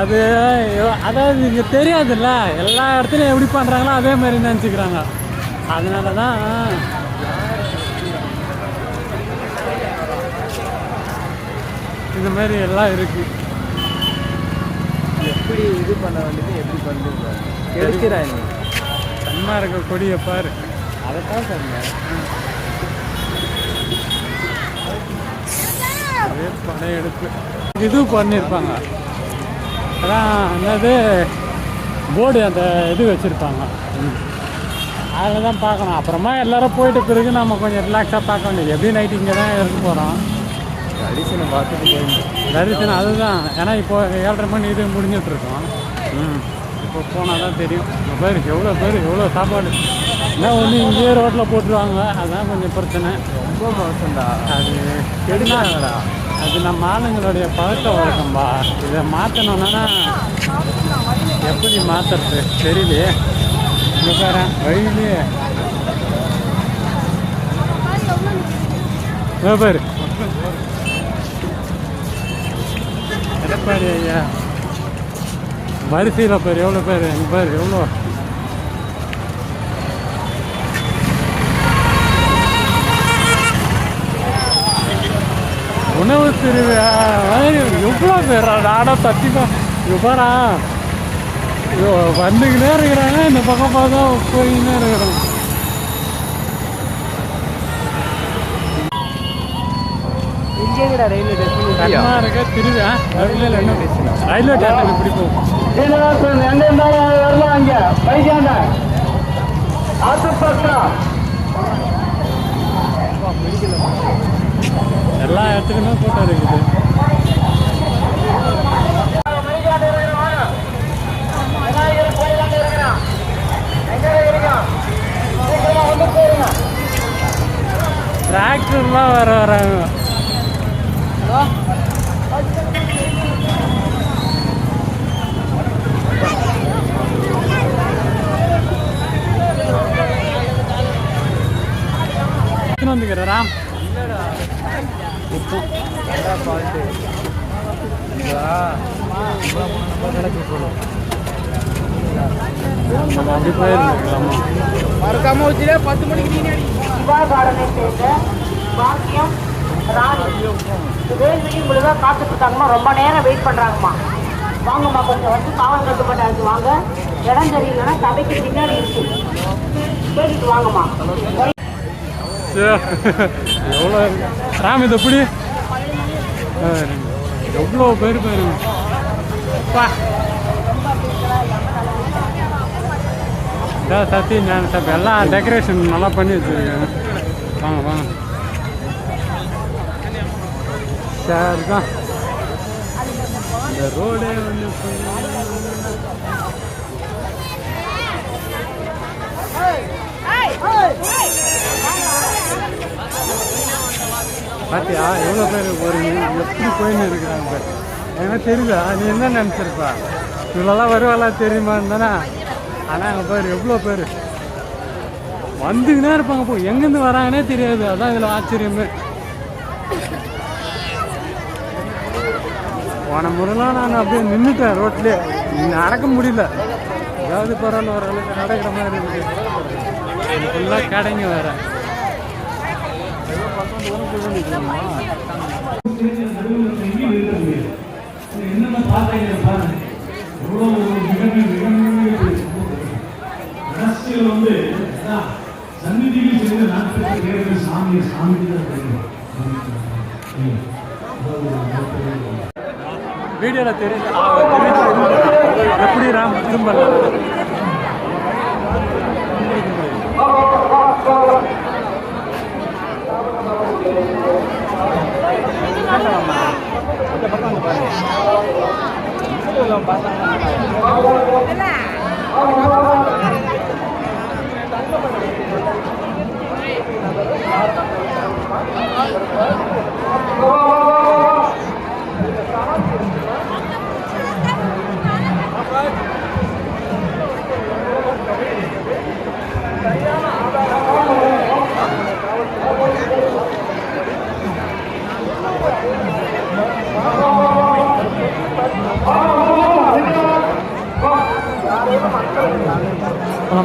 அது அதாவது இங்கே தெரியாதுல்ல. எல்லா இடத்துலையும் எப்படி பண்ணுறாங்களோ அதே மாதிரி நினச்சிக்கிறாங்க. அதனால தான் இந்த மாதிரி எல்லாம் இருக்குது எப்படி இது பண்ண வேண்டியது எப்படி பண்ணுறது? கெடுக்கிறாங்க சன்மா இருக்க கொடியை பாரு. அதைத்தான் சொன்னேன். அதே படையெடுப்பு. இது பண்ணியிருப்பாங்க அதான் என்னது போர்டு அந்த இது வச்சுருப்பாங்க. அதில் தான் பார்க்கணும். அப்புறமா எல்லாரும் போயிட்ட பிறகு நம்ம கொஞ்சம் ரிலாக்ஸாக பார்க்க வேண்டியது. எப்படி நைட் இங்கே தான் இருக்க போகிறோம் அடிஷனை பார்த்துட்டு தரிசனம் அதுதான். ஏன்னா இப்போ ஏழரை மணி இது முடிஞ்சிட்டு இருக்கோம். ம். இப்போ போனால் தான் தெரியும். இங்க பேர் எவ்வளோ பேர் எவ்வளோ சாப்பாடு. என்ன ஒன்று இங்கேயே ரோட்டில் போட்டுருவாங்க. அதுதான் கொஞ்சம் பிரச்சனை. ரொம்ப மோசம்டா அது கெடுக்கிறாங்கடா அது நம்ம ஆளுங்களுடைய பழக்க வழக்கம்பா. இதை மாற்றணும்னா எப்படி மாற்றுறது தெரியலையே இங்கே பாரு வழியிலே. இதோ பாரு. எடப்பாடி ஐயா. வரிசையில் பேர் எவ்வளோ பேர்? எங்கள் பேர் எவ்வளோ உணவு திருவிழா எவ்வளோ பேரா? நாடா சத்தியமா இவரா வந்துக்கினே இருக்கிறாங்க. இந்த பக்கம் பார்த்தா போயின்னே ஸ்டேஷன் கர்நாடக திருவிழா ரயில்வே என்ன? ரயில்வே ஸ்டேஷன் இப்படி போகும் எங்க இருந்தாலும் வரலாம் அங்க. பைக்காண்ட ஆத்துப்பக்கம் எல்லா இடத்துக்குமே கூட்டம் இருக்குது. டிராக்டர்லாம் வர வராங்க. எடுத்துன்னு ராம் போயிருந்துருக்கலாமா மறக்காம வச்சுட்டே பத்து மணிக்கு நீ சிவா கார்டனை சேர்ந்த பாக்கியம் ராணி வேல்விழி முழுதாக காத்துட்டு இருக்காங்கம்மா. ரொம்ப நேரம் வெயிட் பண்றாங்கம்மா. வாங்கம்மா கொஞ்சம் வந்து காவல் கட்டுப்பட்டாச்சு வாங்க. இடம் சரியில்லைன்னா சபைக்கு பின்னாடி இருக்கு. கேட்டுட்டு வாங்கம்மா. எவ்வளோ ராம் இது எப்படி எவ்வளோ பேர் பாருங்க பா இதோ சத்தி ஞான சபை எல்லாம் டெக்கரேஷன் நல்லா பண்ணி வச்சுருக்காங்க வாங்க வாங்க சரி தான் இந்த ரோடே வந்து பார்த்தியா எவ்வளோ பேர் ஒரு எப்படி போயின்னு இருக்கிறாங்க? ஏன்னா எனக்கு தெரியுதா நீ என்ன நினச்சிருப்பா? இவ்வளோலாம் வருவாளா தெரியுமான்னு தானே? ஆனால் அங்கே பேர் எவ்வளோ பேர்? வந்துக்கினா இருப்பாங்க போ. எங்கேருந்து வராங்கன்னே தெரியாது. அதான் இதில் ஆச்சரியமே. போன முறைலாம் நான் அப்படியே நின்றுட்டேன் ரோட்லேயே. நடக்க முடியல. ஏதாவது பரவாயில்ல ஓரளவுக்கு நடக்கிற மாதிரி இருக்குது. ஃபுல்லாக கடைங்க வேறு. என்னென்ன பார்த்தீங்க பாருங்க எவ்வளோ ஒரு மிக மிக மிக அரசியல் வந்து அதான், சந்நிதியில் செய்த நாட்களுக்கு தேர்தல் சாமி சாமி தான் தெரியும் ம். வீடியோவில் தெரியுது ஆ, தெரியுது. எப்படி பார்த்தாங்க ประ